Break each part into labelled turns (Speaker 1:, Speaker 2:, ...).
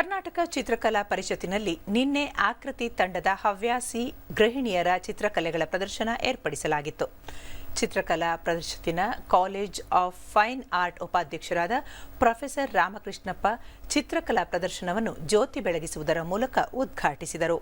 Speaker 1: ಕರ್ನಾಟಕ ಚಿತ್ರಕಲಾ ಪರಿಷತ್ತಿನಲ್ಲಿ ನಿನ್ನೆ ಆಕೃತಿ ತಂಡದ ಹವ್ಯಾಸಿ ಗೃಹಿಣಿಯರ ಚಿತ್ರಕಲೆಗಳ ಪ್ರದರ್ಶನ ಏರ್ಪಡಿಸಲಾಗಿತ್ತು. ಚಿತ್ರಕಲಾ ಪರಿಷತ್ತಿನ ಕಾಲೇಜ್ ಆಫ್ ಫೈನ್ ಆರ್ಟ್ ಉಪಾಧ್ಯಕ್ಷರಾದ ಪ್ರೊಫೆಸರ್ ರಾಮಕೃಷ್ಣಪ್ಪ ಚಿತ್ರಕಲಾ ಪ್ರದರ್ಶನವನ್ನು ಜ್ಯೋತಿ ಬೆಳಗಿಸುವುದರ ಮೂಲಕ ಉದ್ಘಾಟಿಸಿದರು.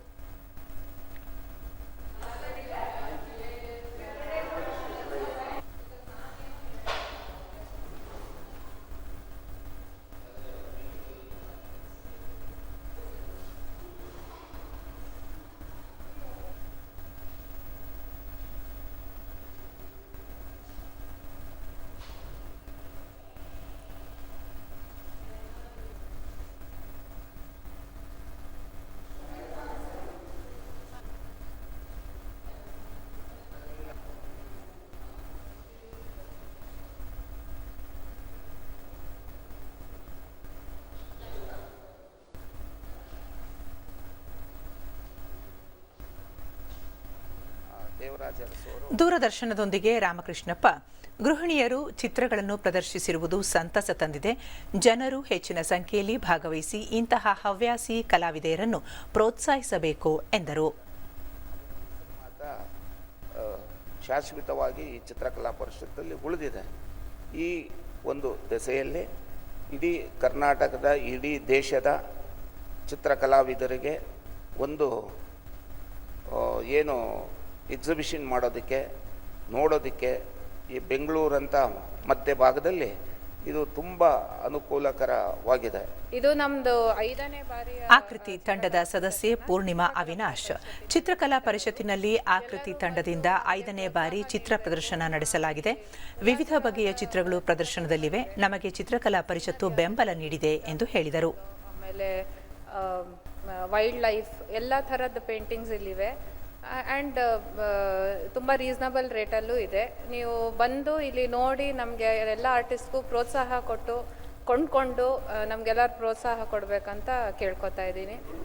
Speaker 1: ದೂರದರ್ಶನದೊಂದಿಗೆ ರಾಮಕೃಷ್ಣಪ್ಪ ಗೃಹಿಣಿಯರು ಚಿತ್ರಗಳನ್ನು ಪ್ರದರ್ಶಿಸಿರುವುದು ಸಂತಸ ತಂದಿದೆ. ಜನರು ಹೆಚ್ಚಿನ ಸಂಖ್ಯೆಯಲ್ಲಿ ಭಾಗವಹಿಸಿ ಇಂತಹ ಹವ್ಯಾಸಿ ಕಲಾವಿದೆಯರನ್ನು ಪ್ರೋತ್ಸಾಹಿಸಬೇಕು ಎಂದರು.
Speaker 2: ಶಾಶ್ವತವಾಗಿ ಈ ಚಿತ್ರಕಲಾ ಪರಿಷತ್ತಲ್ಲಿ ಉಳಿದಿದೆ. ಈ ಒಂದು ದೆಸೆಯಲ್ಲಿ ಇಡೀ ಕರ್ನಾಟಕದ ಇಡೀ ದೇಶದ ಚಿತ್ರಕಲಾವಿದರಿಗೆ ಒಂದು ಏನು ಎಕ್ಸಿಬಿಷನ್ ಮಾಡೋದಕ್ಕೆ ನೋಡೋದಕ್ಕೆ ಈ ಬೆಂಗಳೂರಂಥ ಮಧ್ಯಭಾಗದಲ್ಲಿ ಇದು ತುಂಬ ಅನುಕೂಲಕರವಾಗಿದೆ.
Speaker 3: ಇದು ನಮ್ದು ಐದನೇ ಬಾರಿ
Speaker 1: ಆಕೃತಿ ತಂಡದ ಸದಸ್ಯೆ ಪೂರ್ಣಿಮಾ ಅವಿನಾಶ್. ಚಿತ್ರಕಲಾ ಪರಿಷತ್ತಿನಲ್ಲಿ ಆಕೃತಿ ತಂಡದಿಂದ ಐದನೇ ಬಾರಿ ಚಿತ್ರ ಪ್ರದರ್ಶನ ನಡೆಸಲಾಗಿದೆ. ವಿವಿಧ ಬಗೆಯ ಚಿತ್ರಗಳು ಪ್ರದರ್ಶನದಲ್ಲಿವೆ. ನಮಗೆ ಚಿತ್ರಕಲಾ ಪರಿಷತ್ತು ಬೆಂಬಲ ನೀಡಿದೆ ಎಂದು ಹೇಳಿದರು.
Speaker 3: ಆಮೇಲೆ ವೈಲ್ಡ್ ಲೈಫ್ ಎಲ್ಲ ಥರದ ಪೇಂಟಿಂಗ್ಸ್ ಇಲ್ಲಿವೆ. ಆ್ಯಂಡ್ ತುಂಬ ರೀಸ್ನಬಲ್ ರೇಟಲ್ಲೂ ಇದೆ. ನೀವು ಬಂದು ಇಲ್ಲಿ ನೋಡಿ ನಮಗೆ ಎಲ್ಲ ಆರ್ಟಿಸ್ಟ್ಗೂ ಪ್ರೋತ್ಸಾಹ ಕೊಟ್ಟು ಕೊಂಡ್ಕೊಂಡು ನಮಗೆಲ್ಲರೂ ಪ್ರೋತ್ಸಾಹ ಕೊಡಬೇಕಂತ ಕೇಳ್ಕೊತಾ ಇದ್ದೀನಿ.